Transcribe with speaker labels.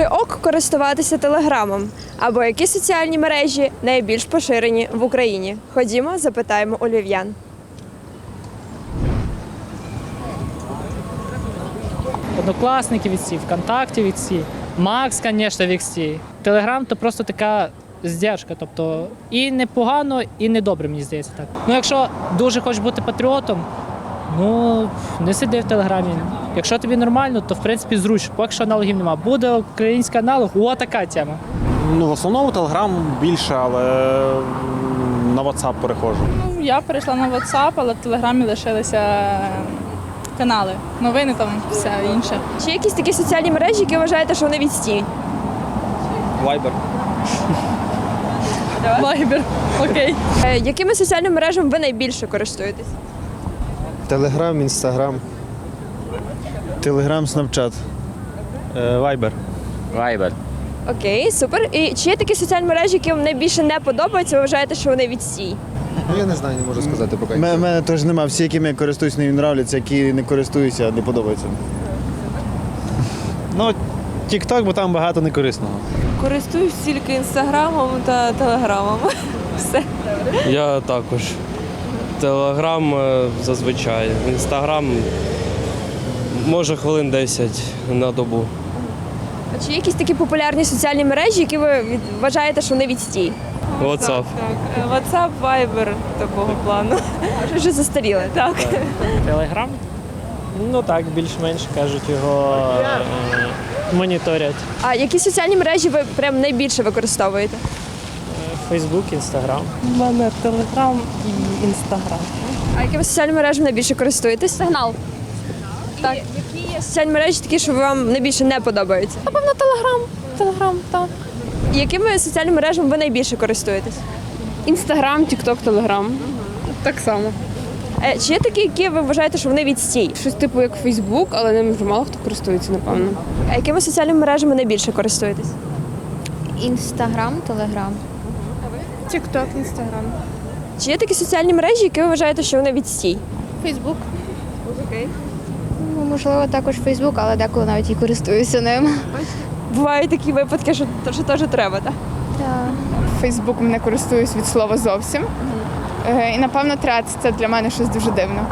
Speaker 1: Чи ок користуватися телеграмом? Або які соціальні мережі найбільш поширені в Україні? Ходімо, запитаємо у львів'ян.
Speaker 2: Однокласники від всі, ВКонтакті від всі, Макс, звісно, від всі. Телеграм то просто така здержка. Тобто і непогано, і недобре, мені здається так. Ну, якщо дуже хочеш бути патріотом, ну не сиди в телеграмі. Якщо тобі нормально, то в принципі зручно. Поки що аналогів нема. Буде український аналог, о, така тема.
Speaker 3: Ну, в основному Telegram більше, але на WhatsApp переходжу.
Speaker 4: Ну, я перейшла на WhatsApp, але в Телеграмі лишилися канали, новини там все інше.
Speaker 1: Чи є якісь такі соціальні мережі, які вважаєте, що вони відстій?
Speaker 3: Viber.
Speaker 4: Вайбер, окей.
Speaker 1: Е, Якими соціальними мережами ви найбільше користуєтесь?
Speaker 5: Телеграм, інстаграм. Телеграм, снапчат.
Speaker 3: Viber.
Speaker 6: Viber.
Speaker 1: Окей, супер. І чи є такі соціальні мережі, які вам найбільше не подобаються, ви вважаєте, що вони відстій?
Speaker 5: Ну я не знаю, не можу сказати поки. У мене теж нема. Всі, якими я користуюсь, не нравляться, які не користуюся, не подобаються.
Speaker 3: Ну, TikTok, бо там багато некорисного.
Speaker 7: Користуюсь тільки інстаграмом та телеграмом. Все.
Speaker 8: Я також. Телеграм е, зазвичай. Інстаграм може хвилин 10 на добу.
Speaker 1: А чи є якісь такі популярні соціальні мережі, які ви від- вважаєте, що вони відстій?
Speaker 8: WhatsApp.
Speaker 7: Так. WhatsApp, Viber такого плану.
Speaker 1: Вже вже застаріли. Так.
Speaker 2: Телеграм? Ну так, більш-менш кажуть, його е, моніторять.
Speaker 1: А які соціальні мережі ви прям найбільше використовуєте?
Speaker 2: Фейсбук, Інстаграм.
Speaker 7: У мене телеграм і інстаграм.
Speaker 1: А якими соціальними мережами найбільше користуєтесь? Сигнал. Так. Які є соціальні мережі такі, що вам найбільше не подобаються?
Speaker 7: Напевно, телеграм. Телеграм, так.
Speaker 1: Якими соціальними мережами ви найбільше користуєтесь?
Speaker 7: Інстаграм, Тікток, Телеграм. Так само.
Speaker 1: Е, Чи є такі, які ви вважаєте, що вони відстій?
Speaker 7: Щось типу як Фейсбук, але ним вже мало хто користується, напевно.
Speaker 1: А якими соціальними мережами найбільше користуєтесь?
Speaker 9: Інстаграм, Телеграм.
Speaker 4: Тікток, інстаграм.
Speaker 1: Чи є такі соціальні мережі, які ви вважаєте, що вони відстій?
Speaker 9: Фейсбук.
Speaker 1: Окей.
Speaker 9: Ну, можливо, також Фейсбук, але деколи навіть і користуюся ним.
Speaker 1: Бувають такі випадки, що, що теж треба, так?
Speaker 9: Так.
Speaker 4: Фейсбуком не користуюсь від слова зовсім. Е, І напевно трец це для мене щось дуже дивне.